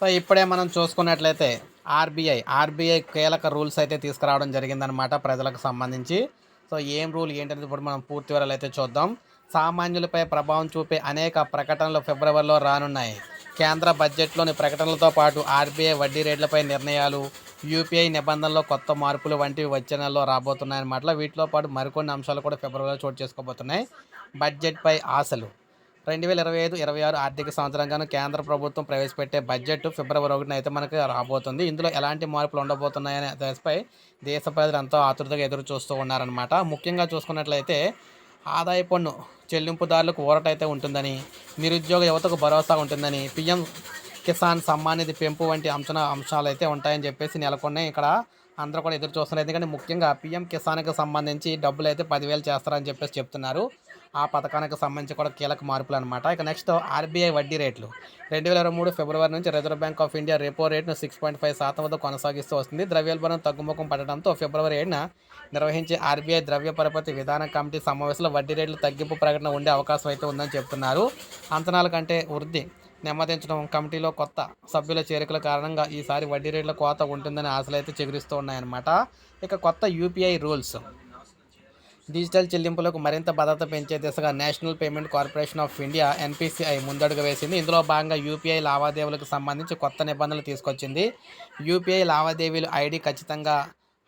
So ఇప్పుడే మనం చూసుకున్నట్లయితే ఆర్బీఐ ఆర్బీఐ కీలక రూల్స్ అయితే తీసుకురావడం జరిగిందనమాట ప్రజలకు సంబంధించి. సో ఏం రూల్ ఏంటనేది ఇప్పుడు మనం పూర్తి వివరాలు అయితే చూద్దాం. సామాన్యులపై ప్రభావం చూపే అనేక ప్రకటనలు ఫిబ్రవరిలో రానున్నాయి. కేంద్ర బడ్జెట్లోని ప్రకటనలతో పాటు ఆర్బీఐ వడ్డీ రేట్లపై నిర్ణయాలు యూపీఐ నిబంధనలో కొత్త మార్పులు వంటివి వచ్చే నెలలో రాబోతున్నాయన్నమాట వీటితో పాటు మరికొన్ని అంశాలు కూడా ఫిబ్రవరిలో చోటు చేసుకోబోతున్నాయి. బడ్జెట్పై ఆశలు. రెండు వేల ఇరవై ఐదు ఇరవై ఆరు ఆర్థిక సంవత్సరంగాను కేంద్ర ప్రభుత్వం ప్రవేశపెట్టే బడ్జెట్ ఫిబ్రవరి ఒకటిన అయితే మనకు రాబోతుంది. ఇందులో ఎలాంటి మార్పులు ఉండబోతున్నాయనే దశపై దేశ ప్రజలు ఎంతో ఆతృతగా ఎదురు చూస్తూ ఉన్నారనమాట ముఖ్యంగా చూసుకున్నట్లయితే ఆదాయ పన్ను చెల్లింపుదారులకు ఊరటైతే ఉంటుందని నిరుద్యోగ యువతకు భరోసా ఉంటుందని పిఎం కిసాన్ సమ్మాన్ నిధి పెంపు వంటి అంచనా అంశాలు అయితే ఉంటాయని చెప్పేసి నెలకొన్నాయి. ఇక్కడ అందరూ కూడా ఎదురు చూస్తున్నారు. ఎందుకంటే ముఖ్యంగా పిఎం కిసాన్కి సంబంధించి డబ్బులు అయితే పదివేలు చేస్తారని చెప్పేసి చెప్తున్నారు. ఆ పథకానికి సంబంధించి కూడా కీలక మార్పులు అనమాట ఇక నెక్స్ట్ ఆర్బీఐ వడ్డీ రేట్లు. రెండు వేల ఇరవై మూడు ఫిబ్రవరి నుంచి రిజర్వ్ బ్యాంక్ ఆఫ్ ఇండియా రేపో రేట్ను సిక్స్ పాయింట్ ఫైవ్ శాతం వద్ద కొనసాగిస్తూ వస్తుంది. ద్రవ్యోల్బణం తగ్గుముఖం పడడంతో ఫిబ్రవరి ఏడున నిర్వహించే ఆర్బీఐ ద్రవ్య పరపతి విధాన కమిటీ సమావేశంలో వడ్డీ రేట్లు తగ్గింపు ప్రకటన ఉండే అవకాశం అయితే ఉందని చెప్తున్నారు. అంచనాల కంటే వృద్ధి నెమ్మదించడం కమిటీలో కొత్త సభ్యుల చేరికల కారణంగా ఈసారి వడ్డీ రేట్ల కోత ఉంటుందని ఆశలు అయితే చిగురిస్తూ ఉన్నాయన్నమాట. ఇక కొత్త యూపీఐ రూల్స్. డిజిటల్ చెల్లింపులకు మరింత భద్రత పెంచే దిశగా national payment corporation of India NPCI ముందడుగు వేసింది. ఇందులో భాగంగా యూపీఐ లావాదేవీలకు సంబంధించి కొత్త నిబంధనలు తీసుకొచ్చింది. యూపీఐ లావాదేవీలు ఐడి ఖచ్చితంగా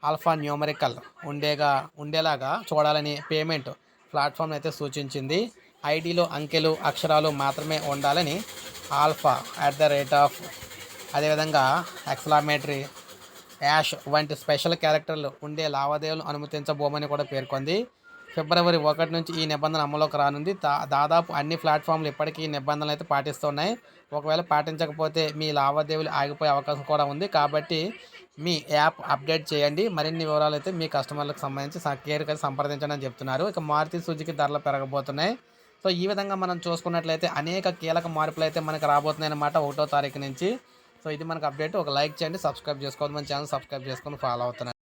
ఆల్ఫా న్యూమరికల్ ఉండేగా ఉండేలాగా చూడాలని పేమెంట్ ప్లాట్ఫామ్ అయితే సూచించింది. ఐడిలో అంకెలు అక్షరాలు మాత్రమే ఉండాలని alpha at the rate of అదేవిధంగా ఎక్స్లామేటరీ యాష్ వంటి స్పెషల్ క్యారెక్టర్లు ఉండే లావాదేవీలు అనుమతించబోమని కూడా పేర్కొంది. ఫిబ్రవరి ఒకటి నుంచి ఈ నిబంధన అమల్లోకి రానుంది. దా దాదాపు అన్ని ప్లాట్ఫామ్లు ఇప్పటికీ ఈ నిబంధనలు అయితే పాటిస్తున్నాయి. ఒకవేళ పాటించకపోతే మీ లావాదేవీలు ఆగిపోయే అవకాశం కూడా ఉంది. కాబట్టి మీ యాప్ అప్డేట్ చేయండి. మరిన్ని వివరాలు అయితే మీ కస్టమర్లకు సంబంధించి కేర్గా అయితే సంప్రదించండి అని చెప్తున్నారు. ఇక మారుతి సుజుకి ధరలు పెరగబోతున్నాయి. సో ఈ విధంగా మనం చూసుకున్నట్లయితే అనేక కీలక మార్పులు అయితే మనకు రాబోతున్నాయి అన్నమాట ఒకటో తారీఖు నుంచి. సో ఇది మనకు అప్డేట్ ఒక లైక్ చేయండి సబ్స్క్రైబ్ చేసుకోవద్దు మన ఛానల్ సబ్స్క్రైబ్ చేసుకొని ఫాలో అవుతున్నాను